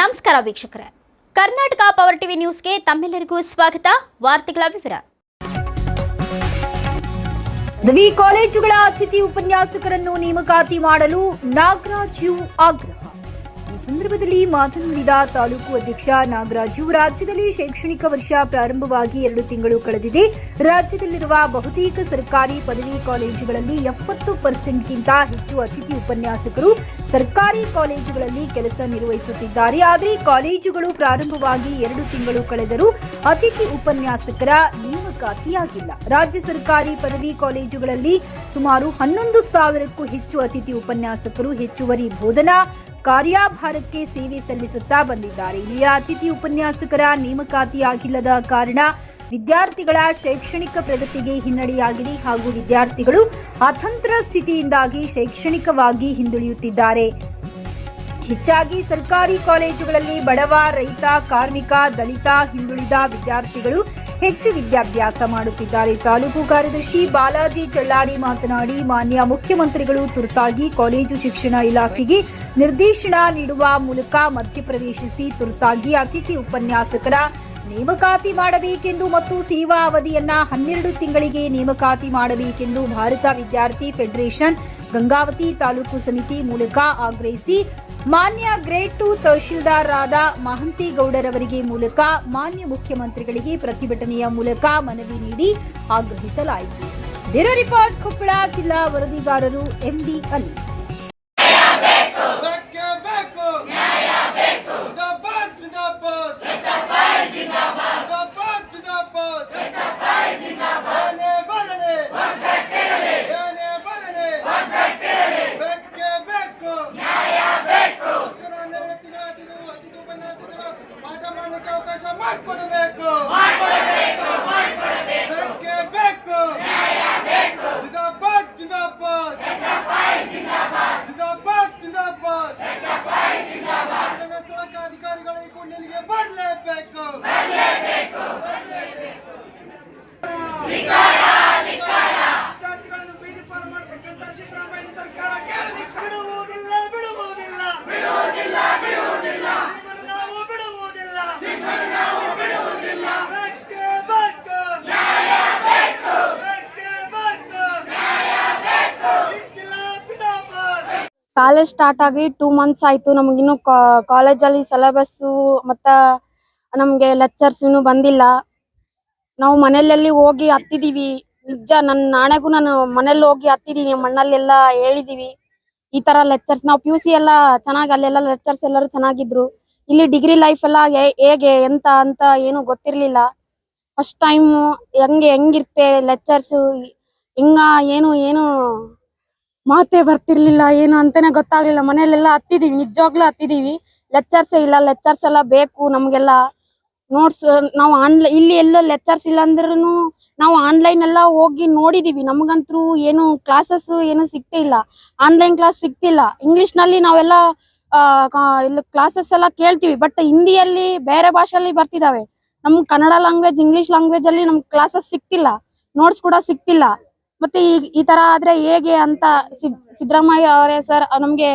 ನಮಸ್ಕಾರ ವೀಕ್ಷಕರೇ. Karnataka power TV ನ್ಯೂಸ್ಗೆ ತಮ್ಮೆಲ್ಲರಿಗೂ ಸ್ವಾಗತ. ವಾರ್ತೆಗಳ ವಿವರ. ದವಿ ಕಾಲೇಜುಗಳ ಅತಿಥಿ ಉಪನ್ಯಾಸಕರನ್ನು ನೇಮಕಾತಿ ಮಾಡಲು ನಾಗರಾಜು ಆಗ್ರಹ. ಈ ಸಂದರ್ಭದಲ್ಲಿ ಮಾತನಾಡಿದ ತಾಲೂಕು ಅಧ್ಯಕ್ಷ ನಾಗರಾಜು, ರಾಜ್ಯದಲ್ಲಿ ಶೈಕ್ಷಣಿಕ ವರ್ಷ ಪ್ರಾರಂಭವಾಗಿ ಎರಡು ತಿಂಗಳು ಕಳೆದಿದೆ. ರಾಜ್ಯದಲ್ಲಿರುವ ಬಹುತೇಕ ಸರ್ಕಾರಿ ಪದವಿ ಕಾಲೇಜುಗಳಲ್ಲಿ ಎಪ್ಪತ್ತು ಪರ್ಸೆಂಟ್ಗಿಂತ ಹೆಚ್ಚು ಅತಿಥಿ ಉಪನ್ಯಾಸಕರು ಸರ್ಕಾರಿ ಕಾಲೇಜುಗಳಲ್ಲಿ ಕೆಲಸ ನಿರ್ವಹಿಸುತ್ತಿದ್ದಾರೆ. ಆದರೆ ಕಾಲೇಜುಗಳು ಪ್ರಾರಂಭವಾಗಿ ಎರಡು ತಿಂಗಳು ಕಳೆದರೂ ಅತಿಥಿ ಉಪನ್ಯಾಸಕರ ನೇಮಕಾತಿಯಾಗಿಲ್ಲ. ರಾಜ್ಯ ಸರ್ಕಾರಿ ಪದವಿ ಕಾಲೇಜುಗಳಲ್ಲಿ ಸುಮಾರು ಹನ್ನೊಂದು ಸಾವಿರಕ್ಕೂ ಹೆಚ್ಚು ಅತಿಥಿ ಉಪನ್ಯಾಸಕರು ಹೆಚ್ಚುವರಿ ಬೋಧನಾ ಕಾರ್ಯಭಾರಕ್ಕೆ ಸೇವೆ ಸಲ್ಲಿಸುತ್ತಾ ಬಂದಿದ್ದಾರೆ. ಇಲ್ಲಿಯ ಅತಿಥಿ ಉಪನ್ಯಾಸಕರ ನೇಮಕಾತಿಯಾಗಿಲ್ಲದ ಕಾರಣ ವಿದ್ಯಾರ್ಥಿಗಳ ಶೈಕ್ಷಣಿಕ ಪ್ರಗತಿಗೆ ಹಿನ್ನಡೆಯಾಗಿದೆ ಹಾಗೂ ವಿದ್ಯಾರ್ಥಿಗಳು ಅತಂತ್ರ ಸ್ಥಿತಿಯಿಂದಾಗಿ ಶೈಕ್ಷಣಿಕವಾಗಿ ಹಿಂದುಳಿಯುತ್ತಿದ್ದಾರೆ. ಹೆಚ್ಚಾಗಿ ಸರ್ಕಾರಿ ಕಾಲೇಜುಗಳಲ್ಲಿ ಬಡವ, ರೈತ, ಕಾರ್ಮಿಕ, ದಲಿತ ಹಿಂದುಳಿದ ವಿದ್ಯಾರ್ಥಿಗಳು ಹೆಚ್ಚು ವಿದ್ಯಾಭ್ಯಾಸ ಮಾಡುತ್ತಿದ್ದಾರೆ. ತಾಲೂಕು ಕಾರ್ಯದರ್ಶಿ ಬಾಲಾಜಿ ಚಳ್ಳಾರಿ ಮಾತನಾಡಿ, ಮಾನ್ಯ ಮುಖ್ಯಮಂತ್ರಿಗಳು ತುರ್ತಾಗಿ ಕಾಲೇಜು ಶಿಕ್ಷಣ ಇಲಾಖೆಗೆ ನಿರ್ದೇಶನ ನೀಡುವ ಮೂಲಕ ಮಧ್ಯಪ್ರವೇಶಿಸಿ ತುರ್ತಾಗಿ ಅತಿಥಿ ಉಪನ್ಯಾಸಕರ ನೇಮಕಾತಿ ಮಾಡಬೇಕೆಂದು ಮತ್ತು ಸೇವಾ ಅವಧಿಯನ್ನ ಹನ್ನೆರಡು ತಿಂಗಳಿಗೆ ನೇಮಕಾತಿ ಮಾಡಬೇಕೆಂದು ಭಾರತ ವಿದ್ಯಾರ್ಥಿ ಫೆಡರೇಷನ್ ಗಂಗಾವತಿ ತಾಲೂಕು ಸಮಿತಿ ಮೂಲಕ ಆಗ್ರಹಿಸಿ ಮಾನ್ಯ ಗ್ರೇಟ್ ಟು ತಹಶೀಲ್ದಾರ್ ಮಹಂತಿ ಮಹಂತೇಗೌಡರವರಿಗೆ ಮೂಲಕ ಮಾನ್ಯ ಮುಖ್ಯಮಂತ್ರಿಗಳಿಗೆ ಪ್ರತಿಭಟನೆಯ ಮೂಲಕ ಮನವಿ ನೀಡಿ ಆಗ್ರಹಿಸಲಾಯಿತು. ಬ್ಯೂರೋ ರಿಪೋರ್ಟ್ ಕೊಪ್ಪಳ ಜಿಲ್ಲಾ ವರದಿಗಾರರು ಎಂಡಿ ಅಲಿ ಬೇಕೇ ಬೇಕು ನ್ಯಾಯ ಬೇಕು ಜಿಂದಾಬಾದ್ ಜಿಂದಾಬಾದ್ ಜಿಂದಾಬಾದ್ ಜಿಂದಾಬಾದ್ ಏನೇ ಬರಲಿ ಏನೇ ಬರಲಿ ಬೇಕೇ ಬೇಕು ನ್ಯಾಯ ಬೇಕು ಹನ್ನೆರಡು ತಿಂಗಳಾದರೂ ಅತಿಥಿ ಉಪನ್ಯಾಸಕರ ಪಾಠ ಮಾಡಲಿಕ್ಕೆ ಅವಕಾಶ ಮಾಡಿಕೊಡಬೇಕು ಬೇಕೇ ಬೇಕು ಜಿಂದಾಬಾದ್ ಜಿಂದಾಬಾದ್ ಜಿಂದಾಬಾದ್ ಜಿಂದಾಬಾದ್ ಪಟ್ಟಣ ಸ್ಥಳಕ್ಕೆ ಅಧಿಕಾರಿಗಳು ಈ ಕೂಡಲೇ ಇಲ್ಲಿಗೆ ಬರಲೇಬೇಕು ವಿದ್ಯಾರ್ಥಿಗಳನ್ನು ಬೀದಿ ಪಾಲು ಮಾಡತಕ್ಕಂತ ಸಿದ್ದರಾಮಯ್ಯ ಸರ್ಕಾರ ಕೇಳದಿ ಬಿಡುವುದಿಲ್ಲ ಬಿಡುವುದಿಲ್ಲ ಬಿಡುವುದಿಲ್ಲ ಬಿಡುವುದಿಲ್ಲ ನಾವು ಬಿಡುವುದಿಲ್ಲ ನಾವು ಬಿಡುವುದಿಲ್ಲ ಬೇಕೇ ಬೇಕು ನ್ಯಾಯ ಬೇಕು ಬೇಕೇ ಬೇಕು ನ್ಯಾಯ ಬೇಕು ಇನ್ಕಿಲಾಬ್ ಜಿಂದಾಬಾದ್ ಕಾಲೇಜ್ ಸ್ಟಾರ್ಟ್ ಆಗಿ ಟೂ ಮಂತ್ಸ್ ಆಯ್ತು. ನಮಗಿನ್ನು ಕಾಲೇಜಲ್ಲಿ ಸಿಲೆಬಸ್ಸು ಮತ್ತ ನಮಗೆ ಲೆಕ್ಚರ್ಸ್ ಇನ್ನು ಬಂದಿಲ್ಲ. ನಾವು ಮನೆಯಲ್ಲಿ ಹೋಗಿ ಹತ್ತಿದೀವಿ. ನಿಜ ನನ್ನ ನಾಳೆಗೂ ನಾನು ಮನೇಲಿ ಹೋಗಿ ಹತ್ತಿದೀನಿ ಮಣ್ಣಲ್ಲೆಲ್ಲ ಹೇಳಿದೀವಿ. ಈ ತರ ಲೆಕ್ಚರ್ಸ್ ನಾವು ಪಿ ಯು ಎಲ್ಲ ಚೆನ್ನಾಗಿ, ಅಲ್ಲೆಲ್ಲ ಲೆಕ್ಚರ್ಸ್ ಎಲ್ಲರೂ ಚೆನ್ನಾಗಿದ್ರು. ಇಲ್ಲಿ ಡಿಗ್ರಿ ಲೈಫ್ ಎಲ್ಲ ಹೇಗೆ, ಎಂತ, ಅಂತ ಏನು ಗೊತ್ತಿರ್ಲಿಲ್ಲ. ಫಸ್ಟ್ ಟೈಮ್ ಹೆಂಗೆ ಹೆಂಗಿರ್ತೆ ಲೆಕ್ಚರ್ಸ್ ಹಿಂಗ, ಏನು ಏನು ಮಾತೇ ಬರ್ತಿರ್ಲಿಲ್ಲ, ಏನು ಅಂತಾನೆ ಗೊತ್ತಾಗ್ಲಿಲ್ಲ. ಮನೇಲೆಲ್ಲ ಹತ್ತಿದೀವಿ, ನಿಜವಾಗ್ಲೂ ಹತ್ತಿದೀವಿ. ಲೆಕ್ಚರ್ಸ್ ಇಲ್ಲ, ಲೆಕ್ಚರ್ಸ್ ಎಲ್ಲ ಬೇಕು ನಮ್ಗೆಲ್ಲ. ನೋಟ್ಸ್ ನಾವು ಆನ್ಲೈನ್ ಇಲ್ಲಿ ಎಲ್ಲ ಲೆಕ್ಚರ್ಸ್ ಇಲ್ಲ ಅಂದ್ರೂ ನಾವು ಆನ್ಲೈನ್ ಎಲ್ಲ ಹೋಗಿ ನೋಡಿದೀವಿ. ನಮಗಂತೂ ಏನು ಕ್ಲಾಸಸ್ ಏನು ಸಿಗ್ತಿಲ್ಲ ಆನ್ಲೈನ್ ಕ್ಲಾಸ್ ಸಿಗ್ತಿಲ್ಲ ಇಂಗ್ಲಿಷ್ನಲ್ಲಿ ನಾವೆಲ್ಲ ಇಲ್ಲಿ ಕ್ಲಾಸಸ್ ಎಲ್ಲ ಕೇಳ್ತೀವಿ. ಬಟ್ ಹಿಂದಿಯಲ್ಲಿ ಬೇರೆ ಭಾಷೆಯಲ್ಲಿ ಬರ್ತಿದಾವೆ ನಮ್ಗೆ ಕನ್ನಡ ಲ್ಯಾಂಗ್ವೇಜ್ ಇಂಗ್ಲಿಷ್ ಲ್ಯಾಂಗ್ವೇಜ್ ಅಲ್ಲಿ ನಮ್ಗೆ ಕ್ಲಾಸಸ್ ಸಿಗ್ತಿಲ್ಲ. ನೋಟ್ಸ್ ಕೂಡ ಸಿಗ್ತಿಲ್ಲ. ಮತ್ತೆ ಈ ಈ ತರ ಆದ್ರೆ ಹೇಗೆ ಅಂತ ಸಿದ್- ಸಿದ್ದರಾಮಯ್ಯ ಅವರೇ ಸರ್ ನಮ್ಗೆ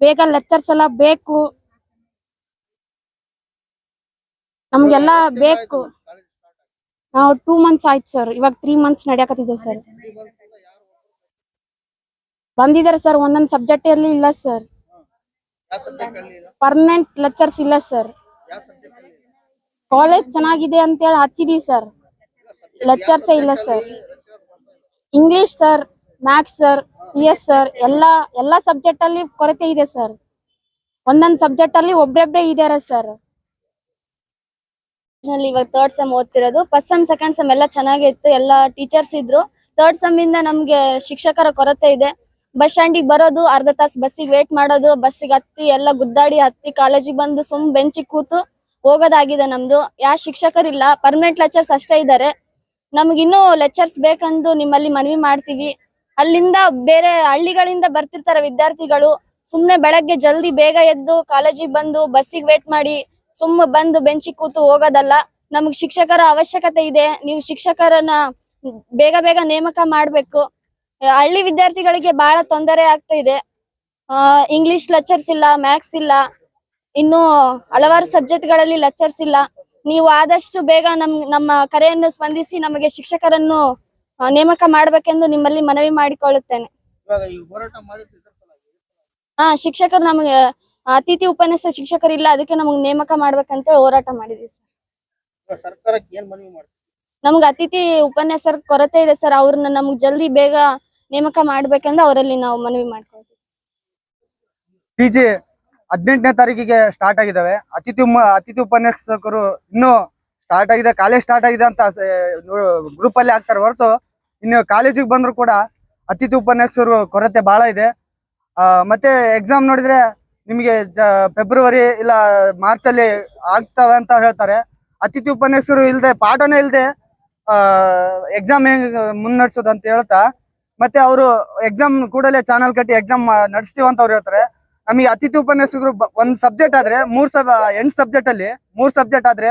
ಬೇಗ ಲೆಕ್ಚರ್ಸ್ ಎಲ್ಲ ಬೇಕು. ನಮ್ಗೆಲ್ಲ ಬೇಕು. ನಾವು ಟೂ ಮಂತ್ಸ್ ಆಯ್ತು ಸರ್ ಇವಾಗ ತ್ರೀ ಮಂತ್ಸ್ ನಡೆಯಕತ್ತಿದೆ ಸರ್ ಬಂದಿದ್ದಾರೆ ಸರ್ ಒಂದೊಂದು ಸಬ್ಜೆಕ್ಟ್ ಅಲ್ಲಿ ಇಲ್ಲ ಸರ್ ಪರ್ಮನೆಂಟ್ ಲೆಕ್ಚರ್ಸ್ ಇಲ್ಲ ಸರ್ ಕಾಲೇಜ್ ಚೆನ್ನಾಗಿದೆ ಅಂತ ಹೇಳಿ ಹಚ್ಚಿದೀವಿ ಸರ್ ಲೆಕ್ಚರ್ಸ್ ಇಲ್ಲ sir English sir maths sir C S sir ಎಲ್ಲ ಎಲ್ಲ ಸಬ್ಜೆಕ್ಟ್ ಅಲ್ಲಿ ಕೊರತೆ ಇದೆ ಸರ್ ಒಂದೊಂದ್ ಸಬ್ಜೆಕ್ಟ್ ಅಲ್ಲಿ ಒಬ್ರೊಬ್ರೆ ಇದಾರೆ ಸರ್ ಇವಾಗ ಥರ್ಡ್ ಸೆಮ್ ಓದ್ತಿರೋದು. ಫಸ್ಟ್ ಸೆಮ್ ಸೆಕೆಂಡ್ ಸೆಮ್ ಎಲ್ಲ ಚೆನ್ನಾಗಿತ್ತು ಎಲ್ಲ ಟೀಚರ್ಸ್ ಇದ್ರು. ಥರ್ಡ್ ಸೆಮ್ ಇಂದ ನಮ್ಗೆ ಶಿಕ್ಷಕರ ಕೊರತೆ ಇದೆ. ಬಸ್ ಸ್ಟ್ಯಾಂಡಿಗೆ ಬರೋದು, ಅರ್ಧ ತಾಸು ಬಸ್ಸಿಗೆ ವೇಟ್ ಮಾಡೋದು ಬಸ್ಸಿಗೆ ಹತ್ತಿ, ಎಲ್ಲ ಗುದ್ದಾಡಿ ಹತ್ತಿ ಕಾಲೇಜಿಗೆ ಬಂದು ಸುಮ್ ಬೆಂಚಿಗೆ ಕೂತು ಹೋಗೋದಾಗಿದೆ ನಮ್ದು. ಯಾವ ಶಿಕ್ಷಕರಿಲ್ಲ ಪರ್ಮನೆಂಟ್ ಲೆಕ್ಚರ್ಸ್ ಅಷ್ಟೇ ಇದ್ದಾರೆ ನಮ್ಗಿನ್ನೂ ಲೆಕ್ಚರ್ಸ್ ಬೇಕಂದು ನಿಮ್ಮಲ್ಲಿ ಮನವಿ ಮಾಡ್ತೀವಿ. ಅಲ್ಲಿಂದ ಬೇರೆ ಹಳ್ಳಿಗಳಿಂದ ಬರ್ತಿರ್ತಾರೆ ವಿದ್ಯಾರ್ಥಿಗಳು. ಸುಮ್ನೆ ಬೆಳಗ್ಗೆ ಜಲ್ದಿ ಬೇಗ ಎದ್ದು ಕಾಲೇಜಿಗೆ ಬಂದು ಬಸ್ಸಿಗೆ ವೇಟ್ ಮಾಡಿ ಸುಮ್ಮ ಬಂದು ಬೆಂಚಿಗೆ ಕೂತು ಹೋಗೋದಲ್ಲ. ನಮಗ್ ಶಿಕ್ಷಕರ ಅವಶ್ಯಕತೆ ಇದೆ. ನೀವು ಶಿಕ್ಷಕರನ್ನ ಬೇಗ ಬೇಗ ನೇಮಕ ಮಾಡಬೇಕು. ಹಳ್ಳಿ ವಿದ್ಯಾರ್ಥಿಗಳಿಗೆ ಬಹಳ ತೊಂದರೆ ಆಗ್ತಾ ಇದೆ. ಇಂಗ್ಲಿಷ್ ಲೆಕ್ಚರ್ಸ್ ಇಲ್ಲ ಮ್ಯಾಥ್ಸ್ ಇಲ್ಲ. ಇನ್ನು ಹಲವಾರು ಸಬ್ಜೆಕ್ಟ್ಗಳಲ್ಲಿ ಲೆಕ್ಚರ್ಸ್ ಇಲ್ಲ. ನೀವು ಆದಷ್ಟು ಬೇಗ ನಮ್ ನಮ್ಮ ಕರೆಯನ್ನು ಸ್ಪಂದಿಸಿ ನಮಗೆ ಶಿಕ್ಷಕರನ್ನು ನೇಮಕ ಮಾಡಬೇಕೆಂದು ನಿಮ್ಮಲ್ಲಿ ಮನವಿ ಮಾಡಿಕೊಳ್ಳುತ್ತೇನೆ. ಹಾ ಶಿಕ್ಷಕರು ನಮಗೆ ಅತಿಥಿ ಉಪನ್ಯಾಸ ಶಿಕ್ಷಕರು ಇಲ್ಲ ಅದಕ್ಕೆ ನಮಗೆ ನೇಮಕ ಮಾಡ್ಬೇಕಂತ ಹೋರಾಟ ಮಾಡಿದ್ವಿ ಸರ್. ಇವಾಗ ಸರ್ಕಾರಕ್ಕೆ ಏನ್ ಮನವಿ ಮಾಡ್ತೀವಿ ನಮ್ಗೆ ಅತಿಥಿ ಉಪನ್ಯಾಸರ ಕೊರತೆ ಇದೆ ಸರ್ ಅವ್ರನ್ನ ನಮ್ಗೆ ಜಲ್ದಿ ಬೇಗ ನೇಮಕ ಮಾಡ್ಬೇಕಂದ್ರೆ ಅವರಲ್ಲಿ ನಾವು ಮನವಿ ಮಾಡ್ಕೊಳ್ತೀವಿ. ಹದಿನೆಂಟನೇ ತಾರೀಕಿಗೆ ಸ್ಟಾರ್ಟ್ ಆಗಿದ್ದಾವೆ. ಅತಿಥಿ ಅತಿಥಿ ಉಪನ್ಯಾಸಕರು ಇನ್ನೂ ಸ್ಟಾರ್ಟ್ ಆಗಿದೆ, ಕಾಲೇಜ್ ಸ್ಟಾರ್ಟ್ ಆಗಿದೆ ಅಂತ ಗ್ರೂಪ್ ಅಲ್ಲಿ ಹಾಕ್ತಾರೆ ಹೊರತು ಇನ್ನು ಕಾಲೇಜಿಗೆ ಬಂದ್ರು ಕೂಡ ಅತಿಥಿ ಉಪನ್ಯಾಸಕರು ಕೊರತೆ ಬಹಳ ಇದೆ. ಮತ್ತೆ ಎಕ್ಸಾಮ್ ನೋಡಿದ್ರೆ ನಿಮಗೆ ಜ ಫೆಬ್ರವರಿ ಇಲ್ಲ ಮಾರ್ಚ್ ಅಲ್ಲಿ ಆಗ್ತವೆ ಅಂತ ಹೇಳ್ತಾರೆ. ಅತಿಥಿ ಉಪನ್ಯಾಸಕರು ಇಲ್ಲದೆ ಪಾಠನೇ ಇಲ್ಲದೆ ಎಕ್ಸಾಮ್ ಹೆಂಗ್ ಮುನ್ನಡೆಸೋದು ಅಂತ ಹೇಳ್ತಾ, ಮತ್ತೆ ಅವರು ಎಕ್ಸಾಮ್ ಕೂಡಲೇ ಚಾನಲ್ ಕಟ್ಟಿ ಎಕ್ಸಾಮ್ ನಡೆಸ್ತೀವಿ ಅಂತ ಅವ್ರು ಹೇಳ್ತಾರೆ. ನಮಗೆ ಅತಿಥಿ ಉಪನ್ಯಾಸಕರು ಒಂದು ಸಬ್ಜೆಕ್ಟ್ ಆದ್ರೆ, ಮೂರ್ ಸಬ್, ಎಂಟ್ ಸಬ್ಜೆಕ್ಟ್ ಅಲ್ಲಿ, ಮೂರ್ ಸಬ್ಜೆಕ್ಟ್ ಆದ್ರೆ,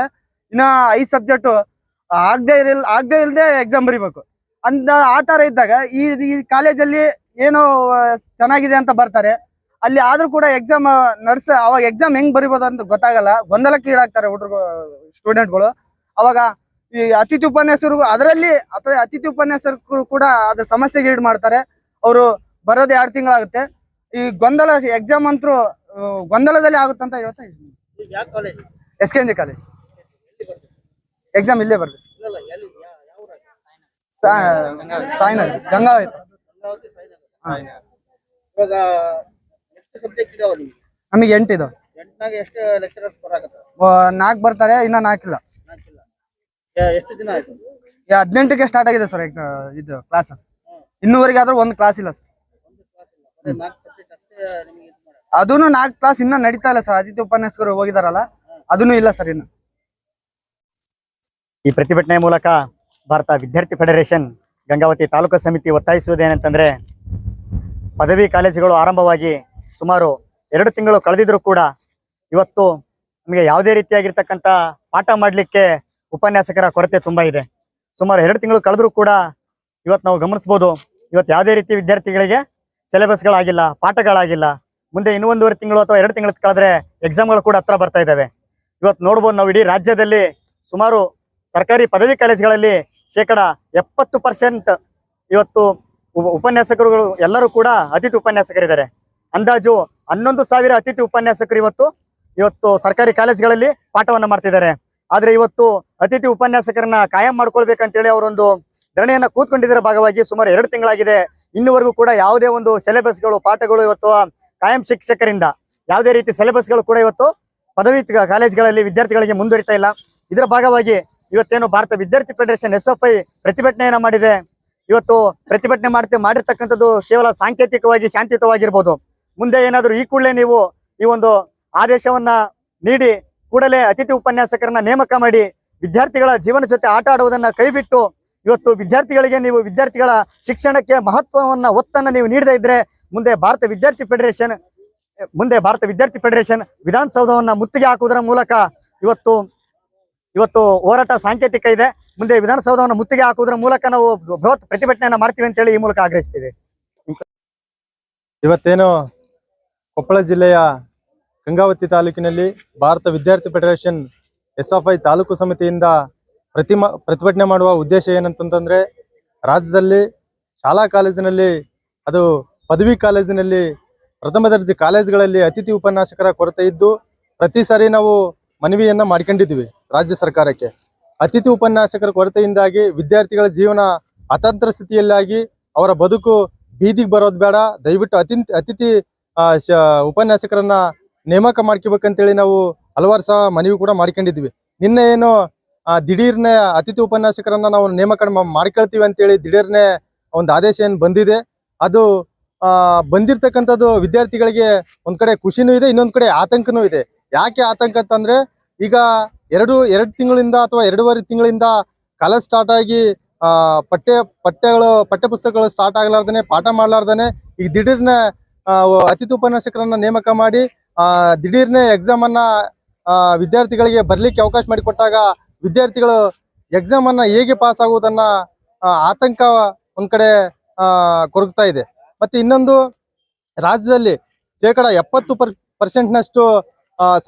ಇನ್ನ ಐದ್ ಸಬ್ಜೆಕ್ಟ್ ಆಗದೆ ಇರಲ್, ಆಗದೆ ಇಲ್ದೆ ಎಕ್ಸಾಮ್ ಬರಿಬೇಕು. ಅಂತ, ಆ ತರ ಇದ್ದಾಗ, ಈ ಈ ಕಾಲೇಜಲ್ಲಿ ಏನೋ ಚೆನ್ನಾಗಿದೆ ಅಂತ ಬರ್ತಾರೆ. ಅಲ್ಲಿ ಆದ್ರೂ ಕೂಡ ಎಕ್ಸಾಮ್ ನಡ್ಸ, ಅವಾಗ ಎಕ್ಸಾಮ್ ಹೆಂಗ್ ಬರಿಬೋದು ಅಂತ ಗೊತ್ತಾಗಲ್ಲ. ಗೊಂದಲಕ್ಕೆ ಈಡಾಗ್ತಾರೆ ಹುಡುಗರು ಸ್ಟೂಡೆಂಟ್ಗಳು ಅವಾಗ ಈ ಅತಿಥಿ ಉಪನ್ಯಾಸಕರು ಅದರಲ್ಲಿ ಅಥವಾ ಅತಿಥಿ ಉಪನ್ಯಾಸಕರು ಕೂಡ ಅದ್ರ ಸಮಸ್ಯೆಗೆ ಈಡ್ ಮಾಡ್ತಾರೆ. ಅವರು ಬರೋದು ಎರಡು ತಿಂಗಳಾಗುತ್ತೆ? ಈ ಗೊಂದಲ ಎಕ್ಸಾಮ್ ಅಂತೂ ಗೊಂದಲದಲ್ಲಿ ಆಗುತ್ತಂತ ಹೇಳ್ತಾ S K N G college exam ಇಲ್ಲೇ ಊರಾಗ? ಸಾಯಿನಗರ್ ಗಂಗಾವತಿ. ಇದಾವ ನಿಮ್ಗೆ? ಎಂಟು ಇದು ಎಂಟ್ನಾಗ ಎಷ್ಟು ಲೆಕ್ಚರರ್ಸ್ ಬರಾಕತ್ತಾರ ನಾಲ್ಕು ಬರ್ತಾರೆ ಇನ್ನ ನಾಲ್ಕಿಲ್ಲ. ಎಷ್ಟು ದಿನ ಆಯ್ತು? ಹದಿನೆಂಟಕ್ಕೆ ಸ್ಟಾರ್ಟ್ ಆಗಿದೆ ಸರ್ ಇದು ಕ್ಲಾಸಸ್ ಇನ್ನೂವರೆಗೆ ಆದ್ರೂ ಒಂದು ಕ್ಲಾಸ್ ಇಲ್ಲ ಸರ್ ಅದೂನು ನಾಲ್ಕು ಕ್ಲಾಸ್ ಇನ್ನ ನಡೀತಾ ಇಲ್ಲ ಸರ್ ಅತಿಥಿ ಉಪನ್ಯಾಸಕರು ಹೋಗಿದಾರಲ್ಲ ಅದನ್ನು ಇಲ್ಲ ಸರ್ ಇನ್ನು. ಈ ಪ್ರತಿಭಟನೆ ಮೂಲಕ ಭಾರತ ವಿದ್ಯಾರ್ಥಿ ಫೆಡರೇಷನ್ ಗಂಗಾವತಿ ತಾಲೂಕು ಸಮಿತಿ ಒತ್ತಾಯಿಸುವುದೇನೆಂತಂದ್ರೆ ಪದವಿ ಕಾಲೇಜುಗಳು ಆರಂಭವಾಗಿ ಸುಮಾರು ಎರಡು ತಿಂಗಳು ಕಳೆದಿದ್ರು ಕೂಡ ಇವತ್ತು ನಮಗೆ ಯಾವುದೇ ರೀತಿಯಾಗಿರ್ತಕ್ಕಂಥ ಪಾಠ ಮಾಡಲಿಕ್ಕೆ ಉಪನ್ಯಾಸಕರ ಕೊರತೆ ತುಂಬಾ ಇದೆ. ಸುಮಾರು ಎರಡು ತಿಂಗಳು ಕಳೆದ್ರೂ ಕೂಡ ಇವತ್ತು ನಾವು ಗಮನಿಸ್ಬೋದು. ಇವತ್ತು ಯಾವುದೇ ರೀತಿ ವಿದ್ಯಾರ್ಥಿಗಳಿಗೆ ಸಿಲೆಬಸ್ಗಳಾಗಿಲ್ಲ ಪಾಠಗಳಾಗಿಲ್ಲ, ಮುಂದೆ ಇನ್ನೂ ಒಂದೂವರೆ ತಿಂಗಳು ಅಥವಾ ಎರಡು ತಿಂಗಳು ಕಳೆದ್ರೆ ಎಕ್ಸಾಮ್ಗಳು ಕೂಡ ಹತ್ರ ಬರ್ತಾ ಇದ್ದಾವೆ. ಇವತ್ತು ನೋಡ್ಬೋದು ನಾವು ಇಡೀ ರಾಜ್ಯದಲ್ಲಿ ಸುಮಾರು ಸರ್ಕಾರಿ ಪದವಿ ಕಾಲೇಜುಗಳಲ್ಲಿ ಶೇಕಡ ಎಪ್ಪತ್ತು ಪರ್ಸೆಂಟ್ ಇವತ್ತು ಉಪ- ಉಪನ್ಯಾಸಕರುಗಳು ಎಲ್ಲರೂ ಕೂಡ ಅತಿಥಿ ಉಪನ್ಯಾಸಕರಿದ್ದಾರೆ. ಅಂದಾಜು ಹನ್ನೊಂದು ಸಾವಿರ ಅತಿಥಿ ಉಪನ್ಯಾಸಕರು ಇವತ್ತು ಇವತ್ತು ಸರ್ಕಾರಿ ಕಾಲೇಜ್ಗಳಲ್ಲಿ ಪಾಠವನ್ನು ಮಾಡ್ತಿದ್ದಾರೆ. ಆದರೆ ಇವತ್ತು ಅತಿಥಿ ಉಪನ್ಯಾಸಕರನ್ನ ಕಾಯಂ ಮಾಡ್ಕೊಳ್ಬೇಕಂತೇಳಿ ಅವರೊಂದು ಧರಣಿಯನ್ನ ಕೂತ್ಕೊಂಡಿದ್ದರ ಭಾಗವಾಗಿ ಸುಮಾರು ಎರಡು ತಿಂಗಳಾಗಿದೆ. ಇನ್ನುವರೆಗೂ ಕೂಡ ಯಾವುದೇ ಒಂದು ಸಿಲೆಬಸ್ಗಳು ಪಾಠಗಳು ಇವತ್ತು ಕಾಯಂ ಶಿಕ್ಷಕರಿಂದ, ಯಾವುದೇ ರೀತಿ ಸಿಲೆಬಸ್ಗಳು ಕೂಡ ಇವತ್ತು ಪದವಿ ಕಾಲೇಜುಗಳಲ್ಲಿ ವಿದ್ಯಾರ್ಥಿಗಳಿಗೆ ಮುಂದುವರಿತಾ ಇಲ್ಲ. ಇದರ ಭಾಗವಾಗಿ ಇವತ್ತೇನು ಭಾರತ ವಿದ್ಯಾರ್ಥಿ ಫೆಡರೇಷನ್ ಎಸ್ ಎಫ್ ಐ ಪ್ರತಿಭಟನೆಯನ್ನ ಮಾಡಿದೆ. ಇವತ್ತು ಪ್ರತಿಭಟನೆ ಮಾಡ್ತಿ, ಮಾಡಿರ್ತಕ್ಕಂಥದ್ದು ಕೇವಲ ಸಾಂಕೇತಿಕವಾಗಿ ಶಾಂತಿಯುತವಾಗಿರ್ಬೋದು. ಮುಂದೆ ಏನಾದರೂ ಈ ಕೂಡಲೇ ನೀವು ಈ ಒಂದು ಆದೇಶವನ್ನ ನೀಡಿ, ಕೂಡಲೇ ಅತಿಥಿ ಉಪನ್ಯಾಸಕರನ್ನ ನೇಮಕ ಮಾಡಿ, ವಿದ್ಯಾರ್ಥಿಗಳ ಜೀವನ ಜೊತೆ ಆಟ ಆಡುವುದನ್ನ ಕೈಬಿಟ್ಟು ಇವತ್ತು ವಿದ್ಯಾರ್ಥಿಗಳಿಗೆ ನೀವು ವಿದ್ಯಾರ್ಥಿಗಳ ಶಿಕ್ಷಣಕ್ಕೆ ಮಹತ್ವವನ್ನು ಒತ್ತನ್ನ ನೀವು ನೀಡದೇ ಇದ್ರೆ ಮುಂದೆ ಭಾರತ ವಿದ್ಯಾರ್ಥಿ ಫೆಡರೇಷನ್, ಮುಂದೆ ಭಾರತ ವಿದ್ಯಾರ್ಥಿ ಫೆಡರೇಷನ್ ವಿಧಾನಸೌಧವನ್ನು ಮುತ್ತಿಗೆ ಹಾಕುವುದರ ಮೂಲಕ ಇವತ್ತು ಇವತ್ತು ಹೋರಾಟ ಸಾಂಕೇತಿಕ ಇದೆ. ಮುಂದೆ ವಿಧಾನಸೌಧವನ್ನು ಮುತ್ತಿಗೆ ಹಾಕುವುದರ ಮೂಲಕ ನಾವು ಬೃಹತ್ ಪ್ರತಿಭಟನೆಯನ್ನು ಮಾಡ್ತೀವಿ ಅಂತೇಳಿ ಈ ಮೂಲಕ ಆಗ್ರಹಿಸ್ತೀವಿ. ಇವತ್ತೇನು ಕೊಪ್ಪಳ ಜಿಲ್ಲೆಯ ಗಂಗಾವತಿ ತಾಲೂಕಿನಲ್ಲಿ ಭಾರತ ವಿದ್ಯಾರ್ಥಿ ಫೆಡರೇಷನ್ ಎಸ್ ತಾಲೂಕು ಸಮಿತಿಯಿಂದ ಪ್ರತಿಮ, ಪ್ರತಿಭಟನೆ ಮಾಡುವ ಉದ್ದೇಶ ಏನಂತಂತಂದ್ರೆ ರಾಜ್ಯದಲ್ಲಿ ಶಾಲಾ ಕಾಲೇಜಿನಲ್ಲಿ, ಅದು ಪದವಿ ಕಾಲೇಜಿನಲ್ಲಿ, ಪ್ರಥಮ ದರ್ಜೆ ಕಾಲೇಜುಗಳಲ್ಲಿ ಅತಿಥಿ ಉಪನ್ಯಾಸಕರ ಕೊರತೆ ಇದ್ದು, ಪ್ರತಿ ಸಾರಿ ನಾವು ಮನವಿಯನ್ನ ಮಾಡ್ಕೊಂಡಿದ್ದೀವಿ ರಾಜ್ಯ ಸರ್ಕಾರಕ್ಕೆ. ಅತಿಥಿ ಉಪನ್ಯಾಸಕರ ಕೊರತೆಯಿಂದಾಗಿ ವಿದ್ಯಾರ್ಥಿಗಳ ಜೀವನ ಅತಂತ್ರ ಸ್ಥಿತಿಯಲ್ಲಾಗಿ ಅವರ ಬದುಕು ಬೀದಿಗೆ ಬರೋದು ಬೇಡ. ದಯವಿಟ್ಟು ಅತಿ ಅತಿಥಿ ಉಪನ್ಯಾಸಕರನ್ನ ನೇಮಕ ಮಾಡ್ಕೋಬೇಕಂತೇಳಿ ನಾವು ಹಲವಾರು ಸಹ ಮನವಿ ಕೂಡ ಮಾಡ್ಕೊಂಡಿದ್ವಿ ನಿನ್ನೆ ಏನು ದಿಢೀರ್ನೆ ಅತಿಥಿ ಉಪನ್ಯಾಸಕರನ್ನ ನಾವು ನೇಮಕ ಮಾಡ್ಕೊಳ್ತೀವಿ ಅಂತೇಳಿ ದಿಢೀರ್ನೆ ಒಂದು ಆದೇಶ ಏನು ಬಂದಿದೆ. ಅದು ಆ ಬಂದಿರ್ತಕ್ಕಂಥದ್ದು ವಿದ್ಯಾರ್ಥಿಗಳಿಗೆ ಒಂದ್ ಕಡೆ ಖುಷಿನೂ ಇದೆ ಇನ್ನೊಂದ್ ಕಡೆ ಆತಂಕನೂ ಇದೆ. ಯಾಕೆ ಆತಂಕ ಅಂತಂದ್ರೆ ಈಗ ಎರಡು ಎರಡು ತಿಂಗಳಿಂದ ಅಥವಾ ಎರಡೂವರೆ ತಿಂಗಳಿಂದ ಕಾಲ ಸ್ಟಾರ್ಟ್ ಆಗಿ ಆ ಪಠ್ಯ ಪಠ್ಯಗಳು ಪಠ್ಯ ಪುಸ್ತಕಗಳು ಸ್ಟಾರ್ಟ್ ಆಗ್ಲಾರ್ದೇನೆ ಪಾಠ ಮಾಡ್ಲಾರ್ದೇನೆ ಈಗ ದಿಢೀರ್ನೆ ಆ, ಅತಿಥಿ ಉಪನ್ಯಾಸಕರನ್ನ ನೇಮಕ ಮಾಡಿ ಆ ದಿಢೀರ್ನೆ ಎಕ್ಸಾಮ್ ಅನ್ನ ಆ, ವಿದ್ಯಾರ್ಥಿಗಳಿಗೆ ಬರ್ಲಿಕ್ಕೆ ಅವಕಾಶ ಮಾಡಿಕೊಟ್ಟಾಗ ವಿದ್ಯಾರ್ಥಿಗಳು ಎಕ್ಸಾಮ್ ಅನ್ನ ಹೇಗೆ ಪಾಸ್ ಆಗುವುದನ್ನ ಆತಂಕ ಒಂದ್ ಕಡೆ ಕೊರಗ್ತಾ ಇದೆ. ಮತ್ತೆ ಇನ್ನೊಂದು, ರಾಜ್ಯದಲ್ಲಿ ಶೇಕಡ ಎಪ್ಪತ್ತು ಪರ್ ಪರ್ಸೆಂಟ್ನಷ್ಟು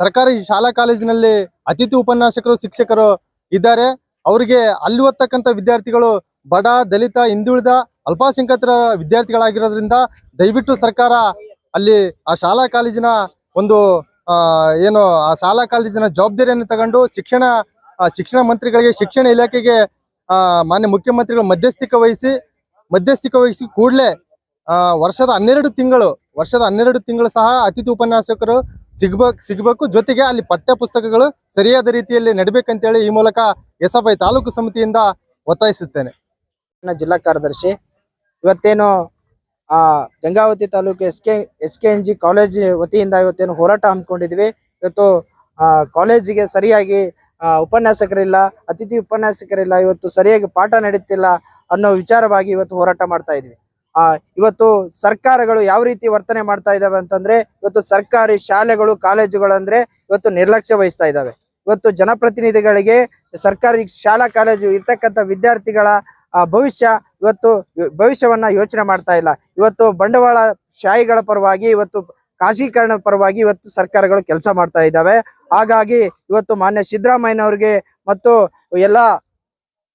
ಸರ್ಕಾರಿ ಶಾಲಾ ಕಾಲೇಜಿನಲ್ಲಿ ಅತಿಥಿ ಉಪನ್ಯಾಸಕರು, ಶಿಕ್ಷಕರು ಇದ್ದಾರೆ. ಅವರಿಗೆ ಅಲ್ಲಿ ಓದ್ತಕ್ಕಂಥ ವಿದ್ಯಾರ್ಥಿಗಳು ಬಡ, ದಲಿತ, ಹಿಂದುಳಿದ, ಅಲ್ಪಸಂಖ್ಯಾತರ ವಿದ್ಯಾರ್ಥಿಗಳಾಗಿರೋದ್ರಿಂದ ದಯವಿಟ್ಟು ಸರ್ಕಾರ ಅಲ್ಲಿ ಆ ಶಾಲಾ ಕಾಲೇಜಿನ ಒಂದು ಏನು, ಆ ಶಾಲಾ ಕಾಲೇಜಿನ ಜವಾಬ್ದಾರಿಯನ್ನು ತಗೊಂಡು ಶಿಕ್ಷಣ ಶಿಕ್ಷಣ ಮಂತ್ರಿಗಳಿಗೆ, ಶಿಕ್ಷಣ ಇಲಾಖೆಗೆ ಮಾನ್ಯ ಮುಖ್ಯಮಂತ್ರಿಗಳು ಮಧ್ಯಸ್ಥಿಕೆ ವಹಿಸಿ ಮಧ್ಯಸ್ಥಿಕೆ ವಹಿಸಿ ಕೂಡಲೇ ವರ್ಷದ ಹನ್ನೆರಡು ತಿಂಗಳು, ವರ್ಷದ ಹನ್ನೆರಡು ತಿಂಗಳು ಸಹ ಅತಿಥಿ ಉಪನ್ಯಾಸಕರು ಸಿಗ್ಬೇಕು ಸಿಗಬೇಕು. ಜೊತೆಗೆ ಅಲ್ಲಿ ಪಠ್ಯ ಪುಸ್ತಕಗಳು ಸರಿಯಾದ ರೀತಿಯಲ್ಲಿ ನಡಿಬೇಕಂತೇಳಿ ಈ ಮೂಲಕ ಎಸ್ ಎಫ್ ಐ ತಾಲೂಕು ಸಮಿತಿಯಿಂದ ಒತ್ತಾಯಿಸುತ್ತೇನೆ. ಜಿಲ್ಲಾ ಕಾರ್ಯದರ್ಶಿ, ಇವತ್ತೇನು, ಆ, Gangavati taluk S K S K N G college ವತಿಯಿಂದ ಇವತ್ತೇನು ಹೋರಾಟ ಹಮ್ಮಿಕೊಂಡಿದ್ವಿ. ಇವತ್ತು, ಆ, ಕಾಲೇಜಿಗೆ ಸರಿಯಾಗಿ ಉಪನ್ಯಾಸಕರಿಲ್ಲ, ಅತಿಥಿ ಉಪನ್ಯಾಸಕರಿಲ್ಲ, ಇವತ್ತು ಸರಿಯಾಗಿ ಪಾಠ ನಡೀತಿಲ್ಲ ಅನ್ನೋ ವಿಚಾರವಾಗಿ ಇವತ್ತು ಹೋರಾಟ ಮಾಡ್ತಾ ಇದ್ವಿ. ಆ, ಇವತ್ತು ಸರ್ಕಾರಗಳು ಯಾವ ರೀತಿ ವರ್ತನೆ ಮಾಡ್ತಾ ಇದಾವೆ ಅಂತಂದ್ರೆ, ಇವತ್ತು ಸರ್ಕಾರಿ ಶಾಲೆಗಳು, ಕಾಲೇಜುಗಳು ಅಂದ್ರೆ ಇವತ್ತು ನಿರ್ಲಕ್ಷ್ಯ ವಹಿಸ್ತಾ ಇದ್ದಾವೆ ಇವತ್ತು ಜನಪ್ರತಿನಿಧಿಗಳಿಗೆ ಸರ್ಕಾರಿ ಶಾಲಾ, ಕಾಲೇಜು ಇರ್ತಕ್ಕಂಥ ವಿದ್ಯಾರ್ಥಿಗಳ ಭವಿಷ್ಯ ಇವತ್ತು ಭವಿಷ್ಯವನ್ನ ಯೋಚನೆ ಮಾಡ್ತಾ ಇಲ್ಲ. ಇವತ್ತು ಬಂಡವಾಳ ಶಾಹಿಗಳ ಪರವಾಗಿ, ಇವತ್ತು ಖಾಸಗೀಕರಣ ಪರವಾಗಿ ಇವತ್ತು ಸರ್ಕಾರಗಳು ಕೆಲಸ ಮಾಡ್ತಾ ಇದ್ದಾವೆ ಹಾಗಾಗಿ ಇವತ್ತು ಮಾನ್ಯ ಸಿದ್ದರಾಮಯ್ಯನವ್ರಿಗೆ ಮತ್ತು ಎಲ್ಲ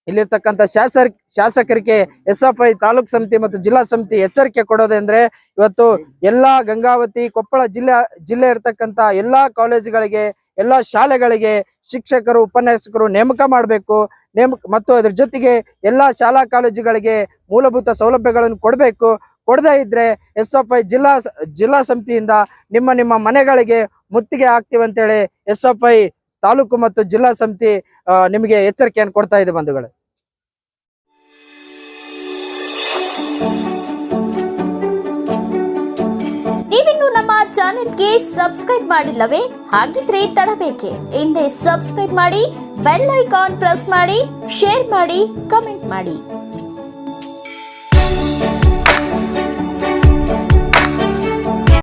ಇಲ್ಲಿರ್ತಕ್ಕಂಥ ಶಾಸಕ ಶಾಸಕರಿಗೆ ಎಸ್ ಎಫ್ ಐ ತಾಲೂಕ್ ಸಮಿತಿ ಮತ್ತು ಜಿಲ್ಲಾ ಸಮಿತಿ ಎಚ್ಚರಿಕೆ ಕೊಡೋದಂದ್ರೆ ಇವತ್ತು ಎಲ್ಲಾ ಗಂಗಾವತಿ, ಕೊಪ್ಪಳ ಜಿಲ್ಲೆ ಜಿಲ್ಲೆ ಇರ್ತಕ್ಕಂಥ ಎಲ್ಲಾ ಕಾಲೇಜುಗಳಿಗೆ, ಎಲ್ಲಾ ಶಾಲೆಗಳಿಗೆ ಶಿಕ್ಷಕರು, ಉಪನ್ಯಾಸಕರು ನೇಮಕ ಮಾಡಬೇಕು. ನೇಮಕ ಮತ್ತು ಅದ್ರ ಜೊತೆಗೆ ಎಲ್ಲಾ ಶಾಲಾ ಕಾಲೇಜುಗಳಿಗೆ ಮೂಲಭೂತ ಸೌಲಭ್ಯಗಳನ್ನು ಕೊಡಬೇಕು. ಕೊಡದೇ ಇದ್ರೆ ಎಸ್ ಎಫ್ ಐ ಜಿಲ್ಲಾ ಜಿಲ್ಲಾ ಸಮಿತಿಯಿಂದ ನಿಮ್ಮ ನಿಮ್ಮ ಮನೆಗಳಿಗೆ ಮುತ್ತಿಗೆ ಹಾಕ್ತೀವಿ ಅಂತೇಳಿ ಎಸ್ ಎಫ್ ಐ ತಾಲೂಕು ಮತ್ತು ಜಿಲ್ಲಾ ಸಮಿತಿ ನಿಮಗೆ ಎಚ್ಚರಿಕೆಯನ್ನು ಕೊಡ್ತಾ ಇದೆ ಬಂಧುಗಳೇ. ನೀವಿನ್ನು ನಮ್ಮ ಚಾನೆಲ್ಗೆ ಸಬ್ಸ್ಕ್ರೈಬ್ ಮಾಡಿಲ್ಲವೇ? ಹಾಗಿದ್ರೆ ತಡಬೇಕೆ. ಹಿಂದೆ ಸಬ್ಸ್ಕ್ರೈಬ್ ಮಾಡಿ, ಬೆಲ್ ಐಕಾನ್ ಪ್ರೆಸ್ ಮಾಡಿ, ಶೇರ್ ಮಾಡಿ, ಕಮೆಂಟ್ ಮಾಡಿ.